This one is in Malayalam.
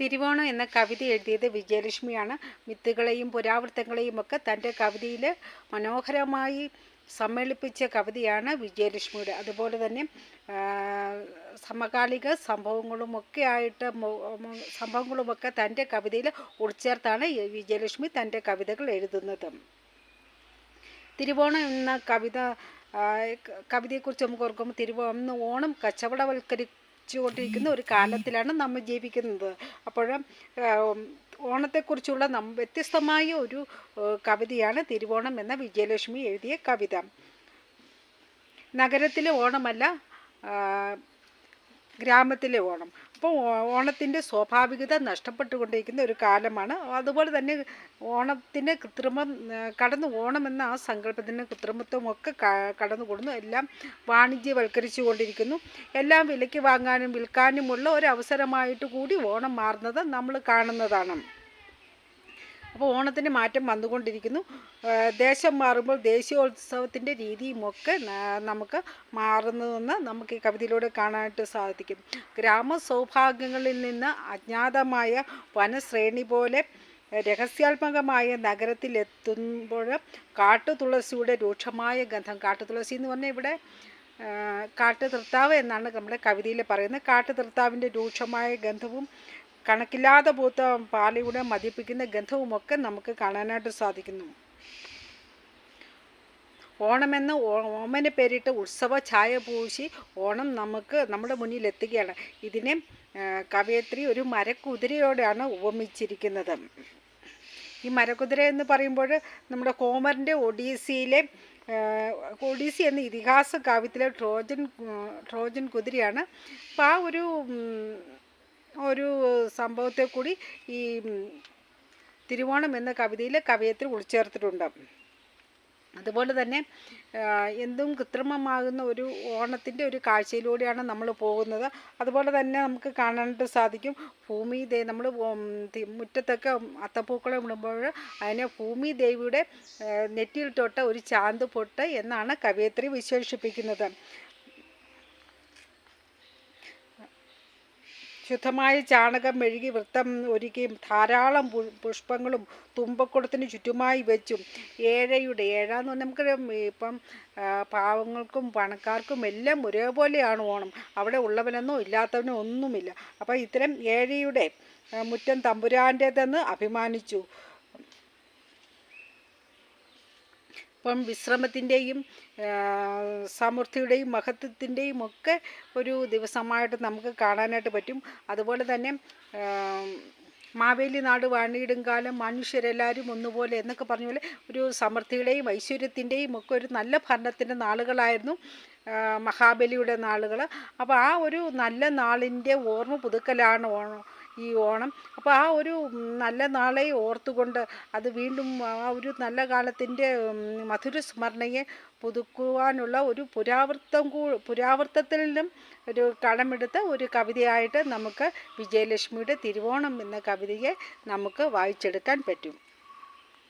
തിരുവോണം എന്ന കവിത എഴുതിയത് വിജയലക്ഷ്മിയാണ്. മിത്തുകളെയും പുരാവൃത്തങ്ങളെയും ഒക്കെ തന്റെ കവിതയിൽ മനോഹരമായി സമ്മേളിപ്പിച്ച കവിതയാണ് വിജയലക്ഷ്മിയുടെ. അതുപോലെ തന്നെ സമകാലിക സംഭവങ്ങളുമൊക്കെ ആയിട്ട് സംഭവങ്ങളുമൊക്കെ തന്റെ കവിതയിൽ ഉൾച്ചേർത്താണ് വിജയലക്ഷ്മി തന്റെ കവിതകൾ എഴുതുന്നത്. തിരുവോണം എന്ന കവിത കവിതയെക്കുറിച്ച് നമുക്ക് ഓർക്കുമ്പോൾ തിരുവോണം ഓണം കച്ചവടവൽക്കരി കൊണ്ടിരിക്കുന്ന ഒരു കാലത്തിലാണ് നമ്മൾ ജീവിക്കുന്നത്. അപ്പോൾ ഓണത്തെക്കുറിച്ചുള്ള നം വ്യത്യസ്തമായ ഒരു കവിതയാണ് തിരുവോണം എന്ന വിജയലക്ഷ്മി എഴുതിയ കവിത. നഗരത്തിലെ ഓണമല്ല ഗ്രാമത്തിലെ ഓണം. അപ്പോൾ ഓണത്തിന്റെ സ്വാഭാവികത നഷ്ടപ്പെട്ടുകൊണ്ടിരിക്കുന്ന ഒരു കാലമാണ്. അതുപോലെ തന്നെ ഓണത്തിന് കൃത്രിമം കടന്നു ഓണം എന്ന ആ സങ്കല്പത്തിന് കൃത്രിമത്വമൊക്കെ കടന്നു കൂടുന്നു എല്ലാം വാണിജ്യവൽക്കരിച്ചു കൊണ്ടിരിക്കുന്നു എല്ലാം വിലയ്ക്ക് വാങ്ങാനും വിൽക്കാനുമുള്ള ഒരു അവസരമായിട്ട് കൂടി ഓണം മാറുന്നത് നമ്മൾ കാണുന്നതാണ്. അപ്പോൾ ഓണത്തിന് മാറ്റം വന്നുകൊണ്ടിരിക്കുന്നു. ദേശം മാറുമ്പോൾ ദേശീയോത്സവത്തിന്റെ രീതിയുമൊക്കെ നമുക്ക് മാറുന്നതെന്ന് നമുക്ക് ഈ കവിതയിലൂടെ കാണാനായിട്ട് സാധിക്കും. ഗ്രാമ സൗഭാഗ്യങ്ങളിൽ നിന്ന് അജ്ഞാതമായ വനശ്രേണി പോലെ രഹസ്യാത്മകമായ നഗരത്തിലെത്തുമ്പോൾ കാട്ടുതുളസിയുടെ രൂക്ഷമായ ഗന്ധം കാട്ടുതുളസി എന്ന് പറഞ്ഞാൽ ഇവിടെ കാട്ടു തൃത്താവ് എന്നാണ് നമ്മുടെ കവിതയിൽ പറയുന്നത്. കാട്ടു തൃത്താവിന്റെ രൂക്ഷമായ ഗന്ധവും കണക്കില്ലാതെ പൂത്ത പാലിലൂടെ മതിപ്പിക്കുന്ന ഗന്ധവുമൊക്കെ നമുക്ക് കാണാനായിട്ട് സാധിക്കുന്നു. ഓണമെന്ന് ഓമന പേരിട്ട് ഉത്സവ ഛായ പൂശി ഓണം നമുക്ക് നമ്മുടെ മുന്നിൽ എത്തുകയാണ് ഇതിനെ കവയത്രി ഒരു മരക്കുതിരയോടെയാണ് ഉപമിച്ചിരിക്കുന്നത്. ഈ മരക്കുതിര എന്ന് പറയുമ്പോൾ നമ്മുടെ കോമറിന്റെ ഒഡീസിയിലെ ഒഡീസി എന്ന ഇതിഹാസ കാവ്യത്തിലെ ട്രോജൻ ട്രോജൻ കുതിരയാണ്. അപ്പോൾ ആ ഒരു ഒരു സംഭവത്തെ കൂടി ഈ തിരുവോണം എന്ന കവിതയിൽ കവിയത്തിൽ ഉൾച്ചേർത്തിട്ടുണ്ട്. അതുപോലെ തന്നെ എന്തും കൃത്രിമമാകുന്ന ഒരു ഓണത്തിന്റെ ഒരു കാഴ്ചയിലൂടെയാണ് നമ്മൾ പോകുന്നത്. അതുപോലെ തന്നെ നമുക്ക് കാണാനായിട്ട് സാധിക്കും ഭൂമി ദേ നമ്മൾ മുറ്റത്തൊക്കെ അത്തപ്പൂക്കളം ഇടുമ്പോൾ അതിനെ ഭൂമി ദേവിയുടെ നെറ്റിയിൽ തൊട്ട ഒരു ചാന്ത് പൊട്ട് എന്നാണ് കവിയത്രി വിശേഷിപ്പിക്കുന്നത്. ശുദ്ധമായ ചാണകം മെഴുകി വൃത്തം ഒരുക്കിയും ധാരാളം പുഷ്പങ്ങളും തുമ്പക്കുടത്തിന് ചുറ്റുമായി വെച്ചും ഏഴയുടെ ഏഴാന്ന് പറഞ്ഞാൽ നമുക്ക് ഇപ്പം പാവങ്ങൾക്കും പണക്കാർക്കും എല്ലാം ഒരേപോലെയാണ് ഓണം. അവിടെ ഉള്ളവനെന്നോ ഇല്ലാത്തവനോ ഒന്നുമില്ല. അപ്പോൾ ഇത്തരം ഏഴയുടെ മുറ്റം തമ്പുരാന്റേതെന്ന് അഭിമാനിച്ചു. ഇപ്പം വിശ്രമത്തിന്റെയും സമൃദ്ധിയുടെയും മഹത്വത്തിന്റെയും ഒക്കെ ഒരു ദിവസമായിട്ട് നമുക്ക് കാണാനായിട്ട് പറ്റും. അതുപോലെ തന്നെ മാവേലി നാട് വാണിയിടും കാലം മനുഷ്യരെല്ലാവരും ഒന്നുപോലെ എന്നൊക്കെ പറഞ്ഞ പോലെ ഒരു സമൃദ്ധിയുടെയും ഐശ്വര്യത്തിന്റെയും ഒക്കെ ഒരു നല്ല ഭരണത്തിന്റെ നാളുകളായിരുന്നു മഹാബലിയുടെ നാളുകൾ. അപ്പോൾ ആ ഒരു നല്ല നാളിന്റെ ഓർമ്മ പുതുക്കലാണ് ഓണം. ഈ ഓണം. അപ്പോൾ ആ ഒരു നല്ല നാളെ ഓർത്തുകൊണ്ട് അത് വീണ്ടും ആ ഒരു നല്ല കാലത്തിന്റെ മധുര സ്മരണയെ പുതുക്കുവാനുള്ള ഒരു പുരാവൃത്തം കൂ പുരാവൃത്തത്തിൽ നിന്നും ഒരു കടമെടുത്ത ഒരു കവിതയായിട്ട് നമുക്ക് വിജയലക്ഷ്മിയുടെ തിരുവോണം എന്ന കവിതയെ നമുക്ക് വായിച്ചെടുക്കാൻ പറ്റും.